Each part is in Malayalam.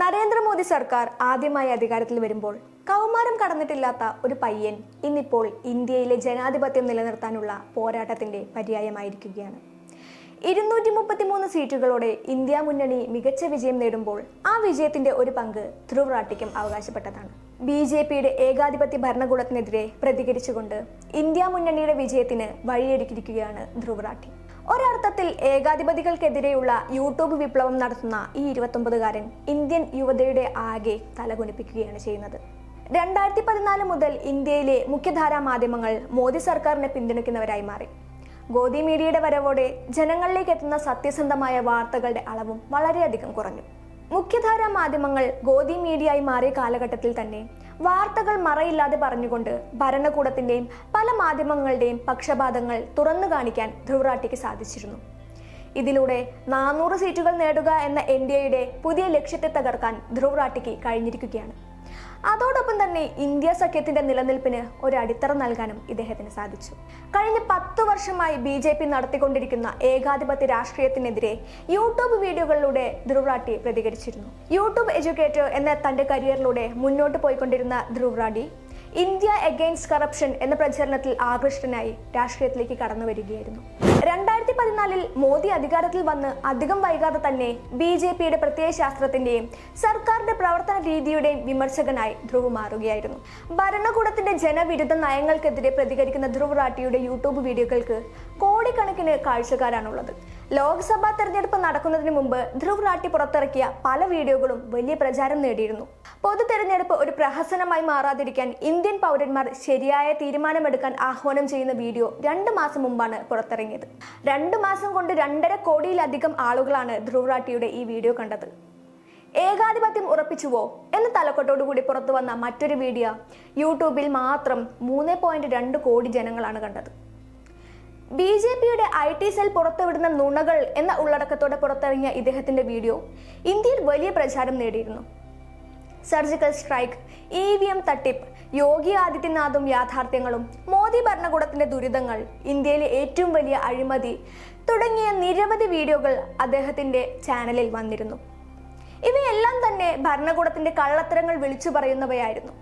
നരേന്ദ്രമോദി സർക്കാർ ആദ്യമായി അധികാരത്തിൽ വരുമ്പോൾ കൗമാരം കടന്നിട്ടില്ലാത്ത ഒരു പയ്യൻ ഇന്നിപ്പോൾ ഇന്ത്യയിലെ ജനാധിപത്യം നിലനിർത്താനുള്ള പോരാട്ടത്തിന്റെ പര്യായമായിരിക്കുകയാണ്. ഇരുന്നൂറ്റി മുപ്പത്തിമൂന്ന് സീറ്റുകളോടെ ഇന്ത്യ മുന്നണി മികച്ച വിജയം നേടുമ്പോൾ ആ വിജയത്തിന്റെ ഒരു പങ്ക് ധ്രുവ് റാട്ടിക്കും അവകാശപ്പെട്ടതാണ്. ബി ജെ പിയുടെ ഏകാധിപത്യ ഭരണകൂടത്തിനെതിരെ പ്രതികരിച്ചുകൊണ്ട് ഇന്ത്യ മുന്നണിയുടെ വിജയത്തിന് വഴിയൊരുക്കിയിരിക്കുകയാണ് ധ്രുവ് റാട്ടി ഒരർത്ഥത്തിൽ ഏകാധിപതികൾക്കെതിരെയുള്ള യൂട്യൂബ് വിപ്ലവം നടത്തുന്ന ഈ ഇരുപത്തൊമ്പതുകാരൻ ഇന്ത്യൻ യുവതയുടെ ആകെ തലകുനിപ്പിക്കുകയാണ് ചെയ്യുന്നത്. രണ്ടായിരത്തി പതിനാല് മുതൽ ഇന്ത്യയിലെ മുഖ്യധാരാ മാധ്യമങ്ങൾ മോദി സർക്കാരിനെ പിന്തുണയ്ക്കുന്നവരായി മാറി. ഗോദി മീഡിയയുടെ വരവോടെ ജനങ്ങളിലേക്ക് എത്തുന്ന സത്യസന്ധമായ വാർത്തകളുടെ അളവും വളരെയധികം കുറഞ്ഞു. മുഖ്യധാരാ മാധ്യമങ്ങൾ ഗോദി മീഡിയയായി മാറിയ കാലഘട്ടത്തിൽ തന്നെ വാർത്തകൾ മറയില്ലാതെ പറഞ്ഞുകൊണ്ട് ഭരണകൂടത്തിന്റെയും പല മാധ്യമങ്ങളുടെയും പക്ഷപാതങ്ങൾ തുറന്നു കാണിക്കാൻ ധ്രുവറാട്ടിക്ക് സാധിച്ചിരുന്നു. ഇതിലൂടെ നാനൂറ് സീറ്റുകൾ നേടുക എന്ന എൻ ഡി എയുടെ പുതിയ ലക്ഷ്യത്തെ തകർക്കാൻ ധ്രുവറാട്ടിക്ക് കഴിഞ്ഞിരിക്കുകയാണ്. അതോടൊപ്പം തന്നെ ഇന്ത്യ സഖ്യത്തിന്റെ നിലനിൽപ്പിന് ഒരു അടിത്തറ നൽകാനും ഇദ്ദേഹത്തിന് സാധിച്ചു. കഴിഞ്ഞ പത്തു വർഷമായി ബി ജെ പി നടത്തിക്കൊണ്ടിരിക്കുന്ന ഏകാധിപത്യ രാഷ്ട്രീയത്തിനെതിരെ യൂട്യൂബ് വീഡിയോകളിലൂടെ ധ്രുവറാട്ടി പ്രതികരിച്ചിരുന്നു. യൂട്യൂബ് എഡ്യൂക്കേറ്റർ എന്ന തന്റെ കരിയറിലൂടെ മുന്നോട്ട് പോയിക്കൊണ്ടിരുന്ന Dhruv Rathee India against corruption എന്ന പ്രചരണത്തിൽ ആകൃഷ്ടനായി രാഷ്ട്രീയത്തിലേക്ക് കടന്നു വരികയായിരുന്നു. രണ്ടായിരത്തി പതിനാലിൽ മോദി അധികാരത്തിൽ വന്ന് അധികം വൈകാതെ തന്നെ ബി ജെ പിയുടെ പ്രത്യയശാസ്ത്രത്തിന്റെയും സർക്കാരിന്റെ പ്രവർത്തന രീതിയുടെയും വിമർശകനായി ധ്രുവ് മാറുകയായിരുന്നു. ഭരണകൂടത്തിന്റെ ജനവിരുദ്ധ നയങ്ങൾക്കെതിരെ പ്രതികരിക്കുന്ന ധ്രുവ് റാട്ടിയുടെ യൂട്യൂബ് വീഡിയോകൾക്ക് കോടിക്കണക്കിന് കാഴ്ചക്കാരാണുള്ളത്. ലോക്സഭാ തെരഞ്ഞെടുപ്പ് നടക്കുന്നതിന് മുമ്പ് ധ്രുവ് നാട്ടി പുറത്തിറക്കിയ പല വീഡിയോകളും വലിയ പ്രചാരം നേടിയിരുന്നു. പൊതു തെരഞ്ഞെടുപ്പ് ഒരു പ്രഹസനമായി മാറാതിരിക്കാൻ ഇന്ത്യൻ പൗരന്മാർ ശരിയായ തീരുമാനമെടുക്കാൻ ആഹ്വാനം ചെയ്യുന്ന വീഡിയോ രണ്ടു മാസം മുമ്പാണ് പുറത്തിറങ്ങിയത്. രണ്ടു മാസം കൊണ്ട് രണ്ടര കോടിയിലധികം ആളുകളാണ് ധ്രുവ് റാട്ടിയുടെ ഈ വീഡിയോ കണ്ടത്. ഏകാധിപത്യം ഉറപ്പിച്ചുവോ എന്ന തലക്കെട്ടോടുകൂടി പുറത്തു വന്ന മറ്റൊരു വീഡിയോ യൂട്യൂബിൽ മാത്രം മൂന്ന് കോടി ജനങ്ങളാണ് കണ്ടത്. ബി ജെ പിയുടെ ഐ ടി സെൽ പുറത്തുവിടുന്ന നുണകൾ എന്ന ഉള്ളടക്കത്തോടെ പുറത്തിറങ്ങിയ ഇദ്ദേഹത്തിന്റെ വീഡിയോ ഇന്ത്യയിൽ വലിയ പ്രചാരം നേടിയിരുന്നു. Surgical strike E V M തട്ടിപ്പ് യോഗി ആദിത്യനാഥും യാഥാർത്ഥ്യങ്ങളും മോദി ഭരണകൂടത്തിന്റെ ദുരിതങ്ങൾ ഇന്ത്യയിലെ ഏറ്റവും വലിയ അഴിമതി തുടങ്ങിയ നിരവധി വീഡിയോകൾ അദ്ദേഹത്തിന്റെ ചാനലിൽ വന്നിരുന്നു. ഇവയെല്ലാം തന്നെ ഭരണകൂടത്തിന്റെ കള്ളത്തരങ്ങൾ വിളിച്ചു പറയുന്നവയായിരുന്നു.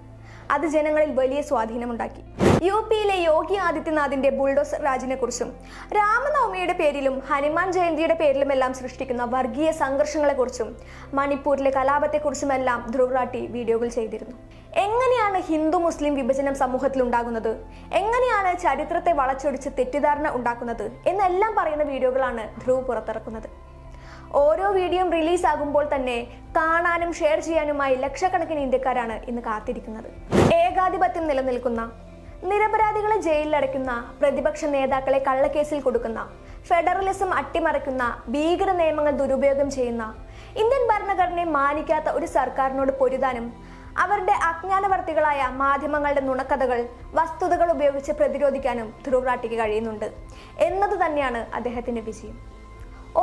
അത് ജനങ്ങളിൽ വലിയ സ്വാധീനമുണ്ടാക്കി. യു പിയിലെ യോഗി ആദിത്യനാഥിന്റെ ബുൾഡോസർ രാജിനെ കുറിച്ചും രാമനവമിയുടെ പേരിലും ഹനുമാൻ ജയന്തിയുടെ പേരിലുമെല്ലാം സൃഷ്ടിക്കുന്ന വർഗീയ സംഘർഷങ്ങളെ കുറിച്ചും മണിപ്പൂരിലെ കലാപത്തെക്കുറിച്ചുമെല്ലാം ധ്രുവ് റാട്ടി വീഡിയോകൾ ചെയ്തിരുന്നു. എങ്ങനെയാണ് ഹിന്ദു മുസ്ലിം വിഭജനം സമൂഹത്തിൽ ഉണ്ടാകുന്നത്? എങ്ങനെയാണ് ചരിത്രത്തെ വളച്ചൊടിച്ച് തെറ്റിദ്ധാരണ ഉണ്ടാക്കുന്നത്? എന്നെല്ലാം പറയുന്ന വീഡിയോകളാണ് ധ്രുവ് പുറത്തിറക്കുന്നത്. ഓരോ വീഡിയോയും റിലീസ് ആകുമ്പോൾ തന്നെ കാണാനും ഷെയർ ചെയ്യാനുമായി ലക്ഷക്കണക്കിന് ഇന്ത്യക്കാരാണ് ഇന്ന് കാത്തിരിക്കുന്നത്. ഏകാധിപത്യം നിലനിൽക്കുന്ന നിരപരാധികളെ ജയിലിലടയ്ക്കുന്ന പ്രതിപക്ഷ നേതാക്കളെ കള്ളക്കേസിൽ കൊടുക്കുന്ന ഫെഡറലിസം അട്ടിമറിക്കുന്ന ഭീകര നിയമങ്ങൾ ദുരുപയോഗം ചെയ്യുന്ന ഇന്ത്യൻ ഭരണഘടനയെ മാനിക്കാത്ത ഒരു സർക്കാരിനോട് പൊരുതാനും അവരുടെ അജ്ഞാനവർത്തികളായ മാധ്യമങ്ങളുടെ നുണക്കഥകൾ വസ്തുതകൾ ഉപയോഗിച്ച് പ്രതിരോധിക്കാനും ധ്രുവ് റാട്ടിക്ക് കഴിയുന്നുണ്ട്. എന്നത് തന്നെയാണ് അദ്ദേഹത്തിന്റെ വിജയം.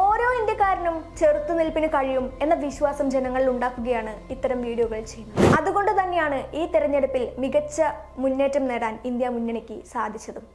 ഓരോ ഇന്ത്യക്കാരനും ചെറുത്തുനിൽപ്പിന് കഴിയും എന്ന വിശ്വാസം ജനങ്ങളിൽ ഉണ്ടാക്കുകയാണ് ഇത്തരം വീഡിയോകൾ ചെയ്യുന്നത്. അതുകൊണ്ട് തന്നെയാണ് ഈ തെരഞ്ഞെടുപ്പിൽ മികച്ച മുന്നേറ്റം നേടാൻ ഇന്ത്യ മുന്നണിക്ക് സാധിച്ചതും.